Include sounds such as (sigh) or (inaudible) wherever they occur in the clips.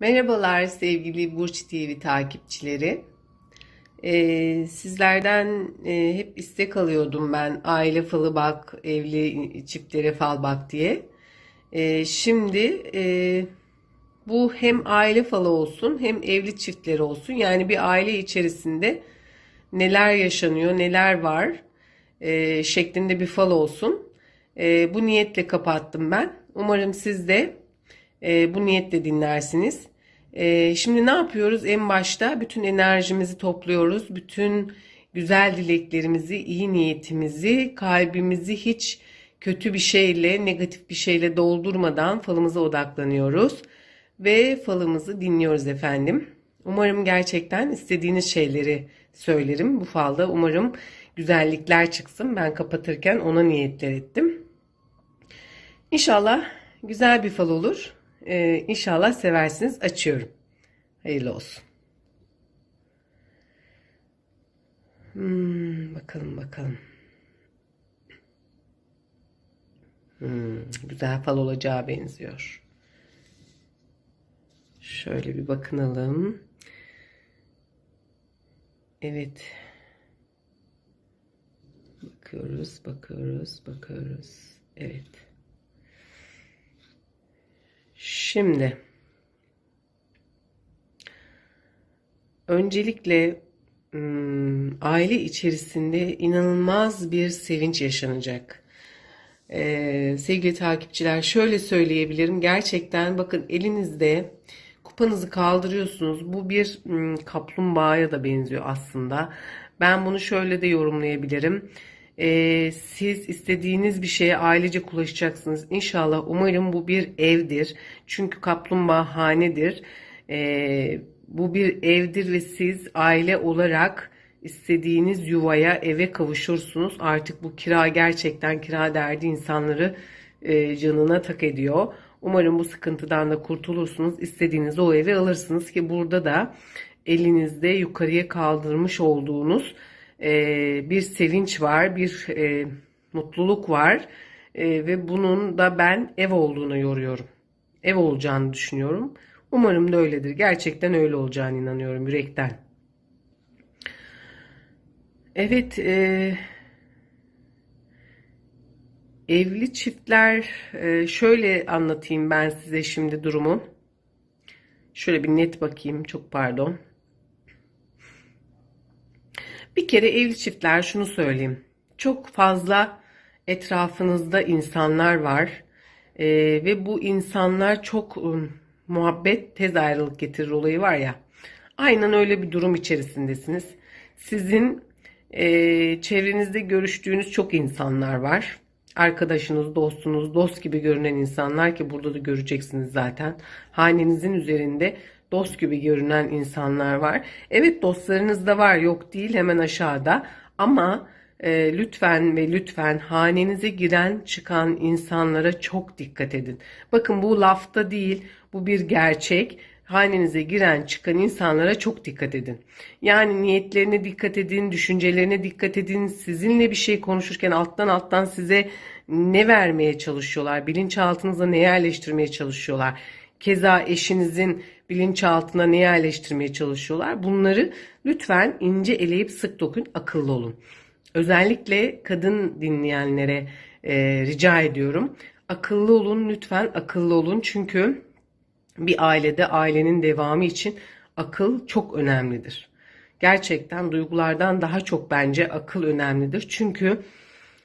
Merhabalar sevgili Burç TV takipçileri. Ee, sizlerden e, hep istek alıyordum ben aile falı bak, evli çiftlere fal bak diye. Ee, şimdi e, bu hem aile falı olsun hem evli çiftleri olsun. Yani bir aile içerisinde neler yaşanıyor, neler var e, şeklinde bir fal olsun. E, bu niyetle kapattım ben. Umarım siz de e, bu niyetle dinlersiniz. E, şimdi ne yapıyoruz? En başta bütün enerjimizi topluyoruz. Bütün güzel dileklerimizi, iyi niyetimizi, kalbimizi hiç kötü bir şeyle, negatif bir şeyle doldurmadan falımıza odaklanıyoruz. Ve falımızı dinliyoruz efendim. Umarım gerçekten istediğiniz şeyleri söylerim bu falda. Umarım güzellikler çıksın. Ben kapatırken ona niyetler ettim. İnşallah güzel bir fal olur. Ee, inşallah seversiniz. Açıyorum. Hayırlı olsun. Hmm, bakalım bakalım. Hmm, güzel fal olacağı benziyor. Şöyle bir bakınalım. Evet. Bakıyoruz, bakıyoruz, bakıyoruz. Evet. Şimdi öncelikle aile içerisinde inanılmaz bir sevinç yaşanacak. Ee, sevgili takipçiler şöyle söyleyebilirim. Gerçekten bakın elinizde kupanızı kaldırıyorsunuz. Bu bir kaplumbağaya da benziyor aslında. Ben bunu şöyle de yorumlayabilirim. Ee, siz istediğiniz bir şeye ailecek ulaşacaksınız. İnşallah umarım bu bir evdir. Çünkü kaplumbağa hanedir. Ee, bu bir evdir ve siz aile olarak istediğiniz yuvaya, eve kavuşursunuz. Artık bu kira gerçekten kira derdi insanları e, canına tak ediyor. Umarım bu sıkıntıdan da kurtulursunuz. İstediğiniz o evi alırsınız ki burada da elinizde yukarıya kaldırmış olduğunuz e, bir sevinç var, bir e, mutluluk var E, ve bunun da ben ev olduğunu yoruyorum. Ev olacağını düşünüyorum. Umarım da öyledir. Gerçekten öyle olacağını inanıyorum yürekten. Evet, e, evli çiftler e, şöyle anlatayım ben size şimdi durumu. Şöyle bir net bakayım, çok pardon. Bir kere evli çiftler şunu söyleyeyim. Çok fazla etrafınızda insanlar var E, ve bu insanlar çok um, muhabbet tez ayrılık getirir olayı var ya. Aynen öyle bir durum içerisindesiniz. Sizin e, çevrenizde görüştüğünüz çok insanlar var. Arkadaşınız, dostunuz, dost gibi görünen insanlar ki burada da göreceksiniz zaten. Hanenizin üzerinde dost gibi görünen insanlar var. Evet dostlarınız da var yok değil hemen aşağıda ama e, lütfen ve lütfen hanenize giren çıkan insanlara çok dikkat edin. Bakın bu lafta değil bu bir gerçek. Hanenize giren çıkan insanlara çok dikkat edin. Yani niyetlerine dikkat edin, düşüncelerine dikkat edin. Sizinle bir şey konuşurken alttan alttan size ne vermeye çalışıyorlar? Bilinçaltınıza ne yerleştirmeye çalışıyorlar? Keza eşinizin bilinçaltına ne yerleştirmeye çalışıyorlar? Bunları lütfen ince eleyip sık dokun, akıllı olun. Özellikle kadın dinleyenlere e, rica ediyorum. Akıllı olun lütfen akıllı olun çünkü bir ailede ailenin devamı için akıl çok önemlidir. Gerçekten duygulardan daha çok bence akıl önemlidir. Çünkü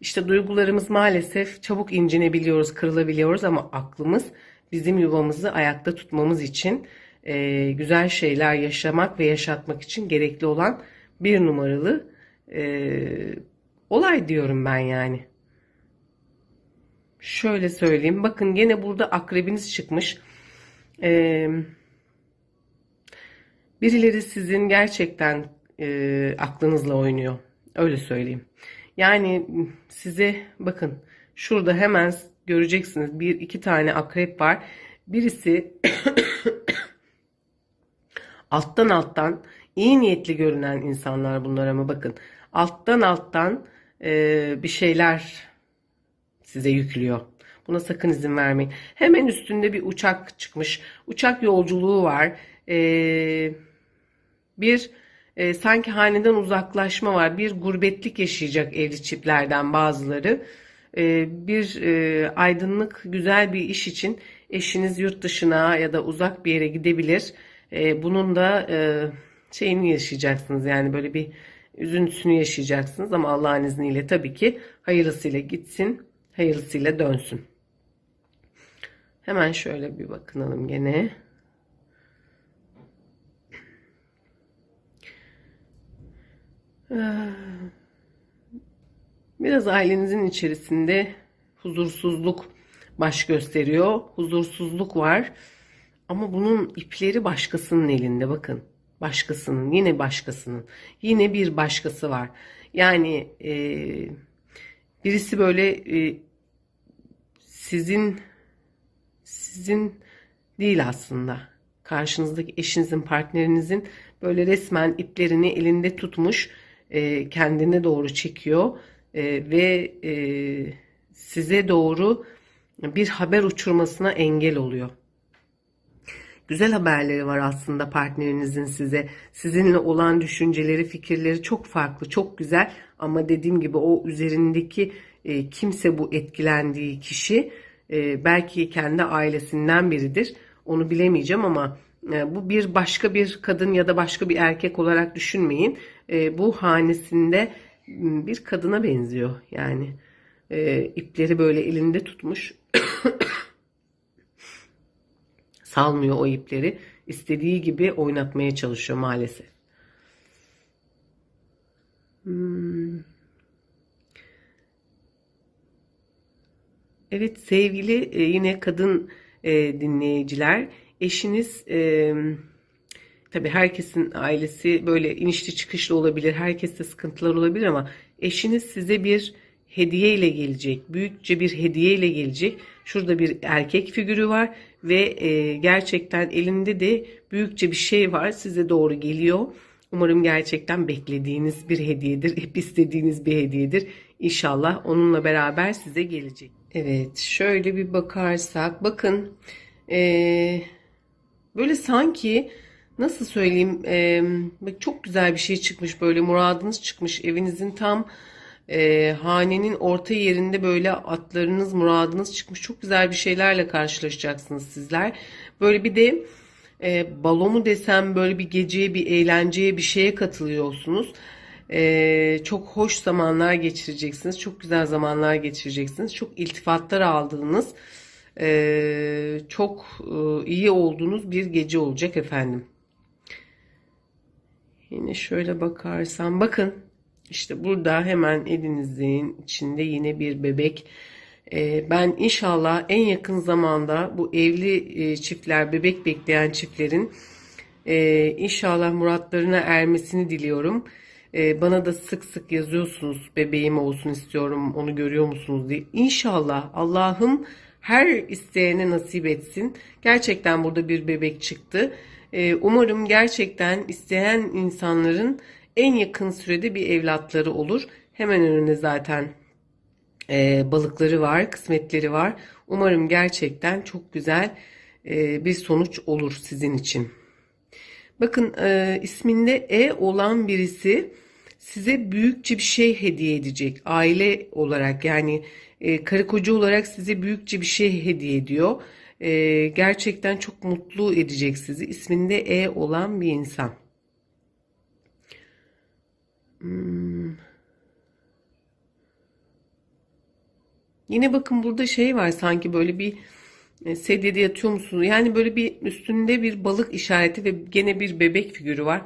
işte duygularımız maalesef çabuk incinebiliyoruz, kırılabiliyoruz ama aklımız bizim yuvamızı ayakta tutmamız için e, güzel şeyler yaşamak ve yaşatmak için gerekli olan bir numaralı e, olay diyorum ben yani. Şöyle söyleyeyim. Bakın gene burada akrebiniz çıkmış. Ee, birileri sizin gerçekten e, aklınızla oynuyor. Öyle söyleyeyim. Yani size bakın şurada hemen göreceksiniz bir iki tane akrep var. Birisi alttan alttan iyi niyetli görünen insanlar bunlar ama bakın alttan alttan e, bir şeyler size yüklüyor. Buna sakın izin vermeyin. Hemen üstünde bir uçak çıkmış. Uçak yolculuğu var. Ee, bir e, sanki haneden uzaklaşma var. Bir gurbetlik yaşayacak evli çiftlerden bazıları. Ee, bir e, aydınlık, güzel bir iş için eşiniz yurt dışına ya da uzak bir yere gidebilir. Ee, bunun da e, şeyini yaşayacaksınız. Yani böyle bir üzüntüsünü yaşayacaksınız ama Allah'ın izniyle tabii ki hayırlısıyla gitsin, hayırlısıyla dönsün. Hemen şöyle bir bakınalım gene. Biraz ailenizin içerisinde huzursuzluk baş gösteriyor. Huzursuzluk var. Ama bunun ipleri başkasının elinde bakın. Başkasının, yine başkasının. Yine bir başkası var. Yani e, birisi böyle e, sizin sizin değil aslında. Karşınızdaki eşinizin, partnerinizin böyle resmen iplerini elinde tutmuş, e, kendine doğru çekiyor e, ve e, size doğru bir haber uçurmasına engel oluyor. Güzel haberleri var aslında partnerinizin size. Sizinle olan düşünceleri, fikirleri çok farklı, çok güzel. Ama dediğim gibi o üzerindeki e, kimse bu etkilendiği kişi e, belki kendi ailesinden biridir. Onu bilemeyeceğim ama e, bu bir başka bir kadın ya da başka bir erkek olarak düşünmeyin. E, bu hanesinde bir kadına benziyor. Yani e, ipleri böyle elinde tutmuş. (coughs) Salmıyor o ipleri. İstediği gibi oynatmaya çalışıyor maalesef. Hmm. Evet sevgili e, yine kadın e, dinleyiciler eşiniz e, tabi herkesin ailesi böyle inişli çıkışlı olabilir herkeste sıkıntılar olabilir ama eşiniz size bir hediye ile gelecek büyükçe bir hediye ile gelecek. Şurada bir erkek figürü var ve e, gerçekten elinde de büyükçe bir şey var. Size doğru geliyor. Umarım gerçekten beklediğiniz bir hediyedir hep istediğiniz bir hediyedir. İnşallah onunla beraber size gelecek. Evet şöyle bir bakarsak bakın eee Böyle sanki nasıl söyleyeyim e, çok güzel bir şey çıkmış böyle muradınız çıkmış evinizin tam e, hanenin orta yerinde böyle atlarınız muradınız çıkmış çok güzel bir şeylerle karşılaşacaksınız sizler. Böyle bir de e, balo mu desem böyle bir geceye bir eğlenceye bir şeye katılıyorsunuz. E, çok hoş zamanlar geçireceksiniz çok güzel zamanlar geçireceksiniz çok iltifatlar aldığınız e, çok e, iyi olduğunuz bir gece olacak efendim. Yine şöyle bakarsam bakın işte burada hemen elinizin içinde yine bir bebek. E, ben inşallah en yakın zamanda bu evli e, çiftler bebek bekleyen çiftlerin e, inşallah muratlarına ermesini diliyorum. E, bana da sık sık yazıyorsunuz bebeğim olsun istiyorum onu görüyor musunuz diye. İnşallah Allah'ım her isteyene nasip etsin. Gerçekten burada bir bebek çıktı. Ee, umarım gerçekten isteyen insanların en yakın sürede bir evlatları olur. Hemen önünde zaten e, balıkları var, kısmetleri var. Umarım gerçekten çok güzel e, bir sonuç olur sizin için. Bakın e, isminde E olan birisi size büyükçe bir şey hediye edecek. Aile olarak yani e, karı koca olarak size büyükçe bir şey hediye ediyor. E, gerçekten çok mutlu edecek sizi. İsminde E olan bir insan. Hmm. Yine bakın burada şey var sanki böyle bir e, sedyede yatıyor musunuz? Yani böyle bir üstünde bir balık işareti ve gene bir bebek figürü var.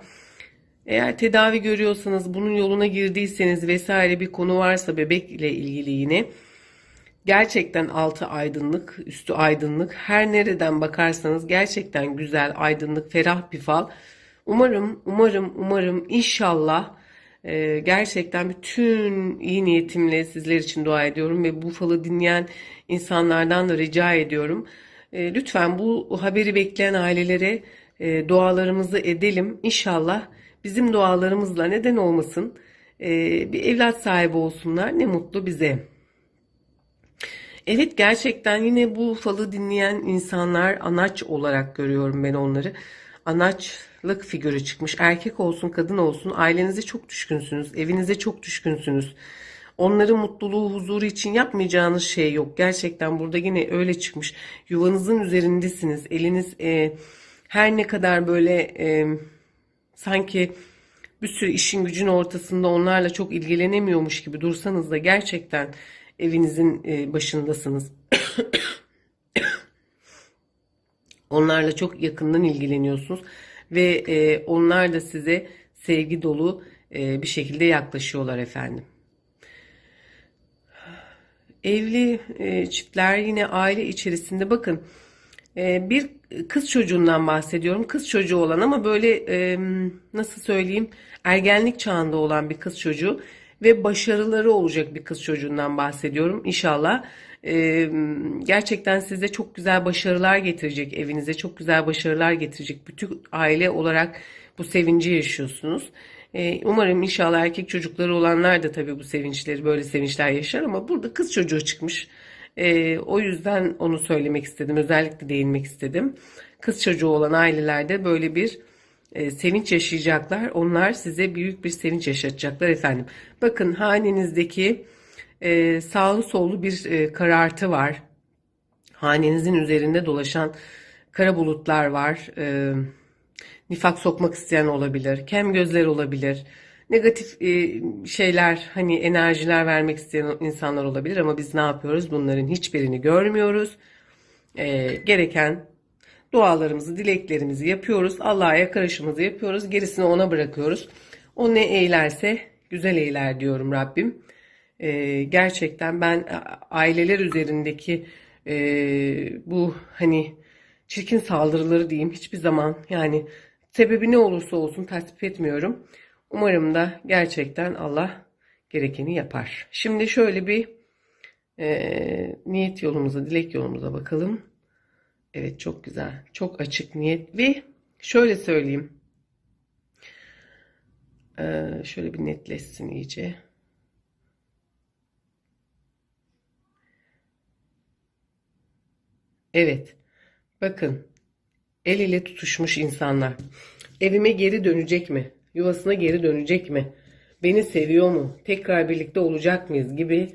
Eğer tedavi görüyorsanız bunun yoluna girdiyseniz vesaire bir konu varsa bebekle ilgili yine Gerçekten altı aydınlık, üstü aydınlık. Her nereden bakarsanız gerçekten güzel, aydınlık, ferah bir fal. Umarım, umarım, umarım inşallah e, gerçekten bütün iyi niyetimle sizler için dua ediyorum ve bu falı dinleyen insanlardan da rica ediyorum. E, lütfen bu haberi bekleyen ailelere e, dualarımızı edelim. İnşallah bizim dualarımızla neden olmasın e, bir evlat sahibi olsunlar. Ne mutlu bize. Evet gerçekten yine bu falı dinleyen insanlar anaç olarak görüyorum ben onları. Anaçlık figürü çıkmış. Erkek olsun kadın olsun ailenize çok düşkünsünüz. Evinize çok düşkünsünüz. Onların mutluluğu huzuru için yapmayacağınız şey yok. Gerçekten burada yine öyle çıkmış. Yuvanızın üzerindesiniz. Eliniz e, her ne kadar böyle e, sanki bir sürü işin gücün ortasında onlarla çok ilgilenemiyormuş gibi dursanız da gerçekten evinizin e, başındasınız. (coughs) Onlarla çok yakından ilgileniyorsunuz ve e, onlar da size sevgi dolu e, bir şekilde yaklaşıyorlar efendim. Evli e, çiftler yine aile içerisinde bakın e, bir kız çocuğundan bahsediyorum. Kız çocuğu olan ama böyle e, nasıl söyleyeyim ergenlik çağında olan bir kız çocuğu ve başarıları olacak bir kız çocuğundan bahsediyorum. İnşallah gerçekten size çok güzel başarılar getirecek evinize çok güzel başarılar getirecek. Bütün aile olarak bu sevinci yaşıyorsunuz. Umarım inşallah erkek çocukları olanlar da tabii bu sevinçleri böyle sevinçler yaşar ama burada kız çocuğu çıkmış. O yüzden onu söylemek istedim. Özellikle değinmek istedim. Kız çocuğu olan ailelerde böyle bir sevinç yaşayacaklar. Onlar size büyük bir sevinç yaşatacaklar efendim. Bakın hanenizdeki e, sağlı sollu bir e, karartı var. Hanenizin üzerinde dolaşan kara bulutlar var. E, nifak sokmak isteyen olabilir. Kem gözler olabilir. Negatif e, şeyler hani enerjiler vermek isteyen insanlar olabilir ama biz ne yapıyoruz? Bunların hiçbirini görmüyoruz. E, gereken dualarımızı, dileklerimizi yapıyoruz. Allah'a yakarışımızı yapıyoruz. Gerisini ona bırakıyoruz. O ne eylerse güzel eyler diyorum Rabbim. Ee, gerçekten ben aileler üzerindeki e, bu hani çirkin saldırıları diyeyim hiçbir zaman yani sebebi ne olursa olsun tasvip etmiyorum. Umarım da gerçekten Allah gerekeni yapar. Şimdi şöyle bir e, niyet yolumuza, dilek yolumuza bakalım. Evet çok güzel. Çok açık niyet ve şöyle söyleyeyim. Ee, şöyle bir netleşsin iyice. Evet. Bakın. El ile tutuşmuş insanlar. Evime geri dönecek mi? Yuvasına geri dönecek mi? Beni seviyor mu? Tekrar birlikte olacak mıyız? Gibi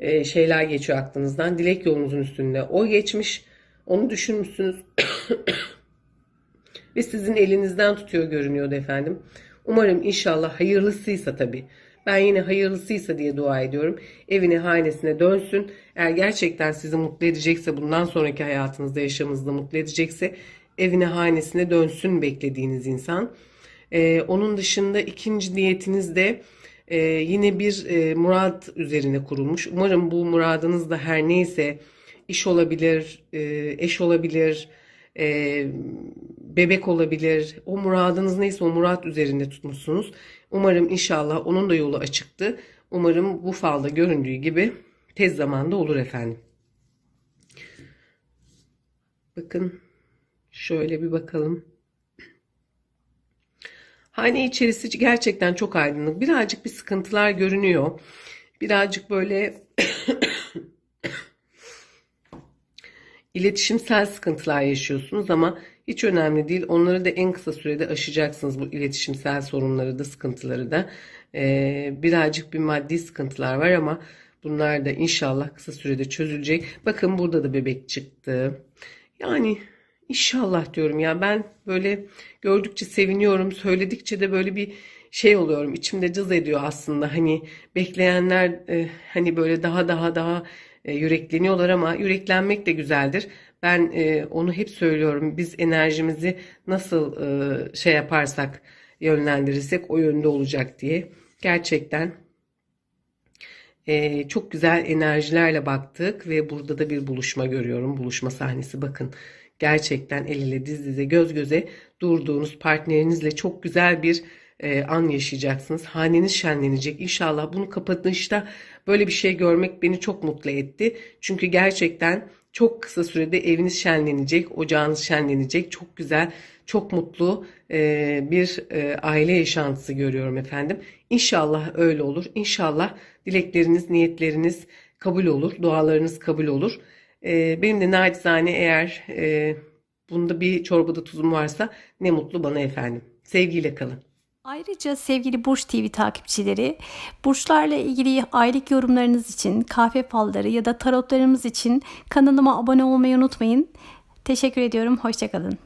e, şeyler geçiyor aklınızdan. Dilek yolunuzun üstünde. O geçmiş. Onu düşünmüşsünüz. (coughs) Ve sizin elinizden tutuyor görünüyordu efendim. Umarım inşallah hayırlısıysa tabii. Ben yine hayırlısıysa diye dua ediyorum. Evine, hanesine dönsün. Eğer gerçekten sizi mutlu edecekse, bundan sonraki hayatınızda, yaşamınızda mutlu edecekse evine, hanesine dönsün beklediğiniz insan. Ee, onun dışında ikinci niyetiniz de e, yine bir e, murad üzerine kurulmuş. Umarım bu muradınız da her neyse iş olabilir, e, eş olabilir, e, bebek olabilir. O muradınız neyse o murat üzerinde tutmuşsunuz. Umarım inşallah onun da yolu açıktı. Umarım bu falda göründüğü gibi tez zamanda olur efendim. Bakın şöyle bir bakalım. Hane içerisi gerçekten çok aydınlık. Birazcık bir sıkıntılar görünüyor. Birazcık böyle (coughs) iletişimsel sıkıntılar yaşıyorsunuz ama hiç önemli değil. Onları da en kısa sürede aşacaksınız bu iletişimsel sorunları da sıkıntıları da. Ee, birazcık bir maddi sıkıntılar var ama bunlar da inşallah kısa sürede çözülecek. Bakın burada da bebek çıktı. Yani inşallah diyorum ya ben böyle gördükçe seviniyorum. Söyledikçe de böyle bir şey oluyorum. içimde cız ediyor aslında. Hani bekleyenler e, hani böyle daha daha daha e, yürekleniyorlar ama yüreklenmek de güzeldir. Ben e, onu hep söylüyorum. Biz enerjimizi nasıl e, şey yaparsak yönlendirirsek o yönde olacak diye. Gerçekten e, çok güzel enerjilerle baktık ve burada da bir buluşma görüyorum. Buluşma sahnesi bakın. Gerçekten el ele diz dize göz göze durduğunuz partnerinizle çok güzel bir e, an yaşayacaksınız. Haneniz şenlenecek. İnşallah bunu kapatışta böyle bir şey görmek beni çok mutlu etti. Çünkü gerçekten çok kısa sürede eviniz şenlenecek, ocağınız şenlenecek. Çok güzel, çok mutlu e, bir e, aile yaşantısı görüyorum efendim. İnşallah öyle olur. İnşallah dilekleriniz, niyetleriniz kabul olur, dualarınız kabul olur. Ee, benim de nacizane eğer e, bunda bir çorbada tuzum varsa ne mutlu bana efendim. Sevgiyle kalın. Ayrıca sevgili Burç TV takipçileri, burçlarla ilgili aylık yorumlarınız için, kahve falları ya da tarotlarımız için kanalıma abone olmayı unutmayın. Teşekkür ediyorum, hoşçakalın.